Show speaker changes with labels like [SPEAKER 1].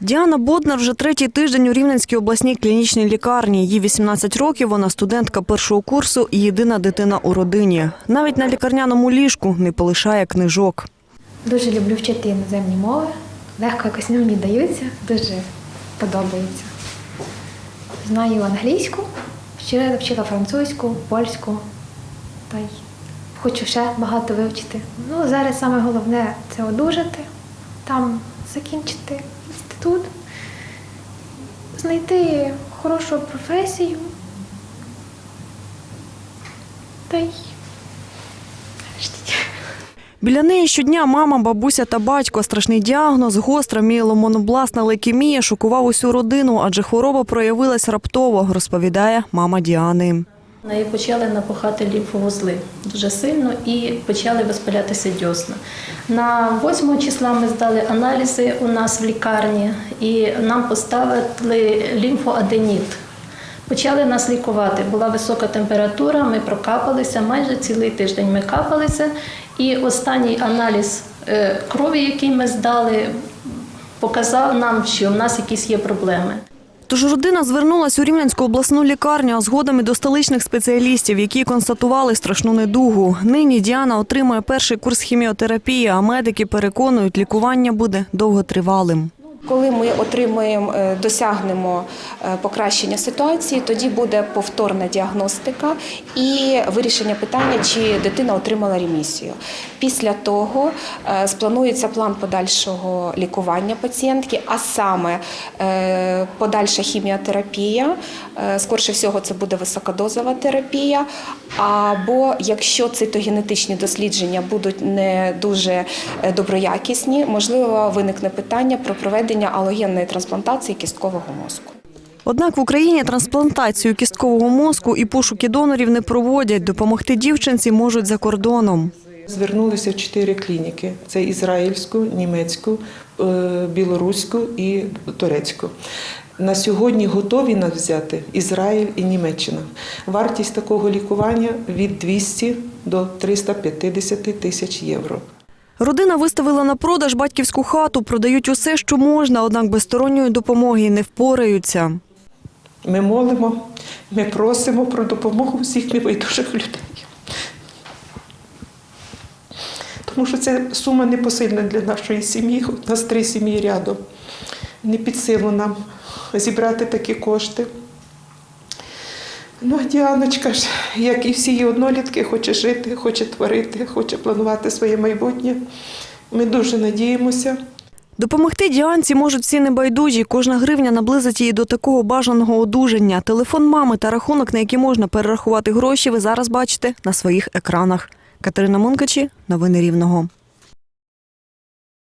[SPEAKER 1] Діана Боднар вже третій тиждень у Рівненській обласній клінічній лікарні. Їй 18 років, вона студентка першого курсу і єдина дитина у родині. Навіть на лікарняному ліжку не полишає книжок.
[SPEAKER 2] Дуже люблю вчити іноземні мови. Легко якось мені даються, дуже подобається. Знаю англійську, ще вчила французьку, польську. Та й хочу ще багато вивчити. Ну, зараз саме головне це одужати, там закінчити інститут, знайти хорошу професію. Та й.
[SPEAKER 1] Біля неї щодня мама, бабуся та батько. Страшний діагноз, гостра міеломонобласна лейкемія шокував усю родину, адже хвороба проявилась раптово, розповідає мама Діани.
[SPEAKER 3] В неї почали напухати лімфовузли дуже сильно і почали воспалятися дьосна. На 8 числа ми здали аналізи у нас в лікарні і нам поставили лімфоаденіт. Почали нас лікувати. Була висока температура, ми прокапалися майже цілий тиждень. Ми капалися, і останній аналіз е, крові, який ми здали, показав нам, що в нас якісь є проблеми.
[SPEAKER 1] Тож родина звернулась у Рівненську обласну лікарню, а згодом і до столичних спеціалістів, які констатували страшну недугу. Нині Діана отримує перший курс хіміотерапії, а медики переконують, лікування буде довготривалим.
[SPEAKER 4] Коли ми отримаємо, е, досягнемо е, покращення ситуації, тоді буде повторна діагностика і вирішення питання, чи дитина отримала ремісію. Після того е, спланується план подальшого лікування пацієнтки, а саме подальша хіміотерапія. Скорше всього, це буде високодозова терапія. Або якщо цитогенетичні дослідження будуть не дуже доброякісні, можливо, виникне питання про проведення алогенної трансплантації кісткового мозку.
[SPEAKER 1] Однак в Україні трансплантацію кісткового мозку і пошуки донорів не проводять. Допомогти дівчинці можуть за кордоном.
[SPEAKER 5] Звернулися в чотири клініки: це ізраїльську, німецьку, е, білоруську і турецьку. На сьогодні готові нас взяти Ізраїль і Німеччина. Вартість такого лікування від 200 до 350 тисяч євро.
[SPEAKER 1] Родина виставила на продаж батьківську хату, продають усе, що можна, однак без сторонньої допомоги не впораються.
[SPEAKER 5] Ми молимо, ми просимо про допомогу всіх небайдужих людей. Тому що це сума непосильна для нашої сім'ї. У нас три сім'ї рядом. Не під силу нам зібрати такі кошти. Ну, Діаночка ж, як і всі її однолітки, хоче жити, хоче творити, хоче планувати своє майбутнє. Ми дуже надіємося.
[SPEAKER 1] Допомогти діанці можуть всі небайдужі. Кожна гривня наблизить її до такого бажаного одужання. Телефон мами та рахунок, на який можна перерахувати гроші, ви зараз бачите на своїх екранах. Катерина Монкачі, новини Рівного.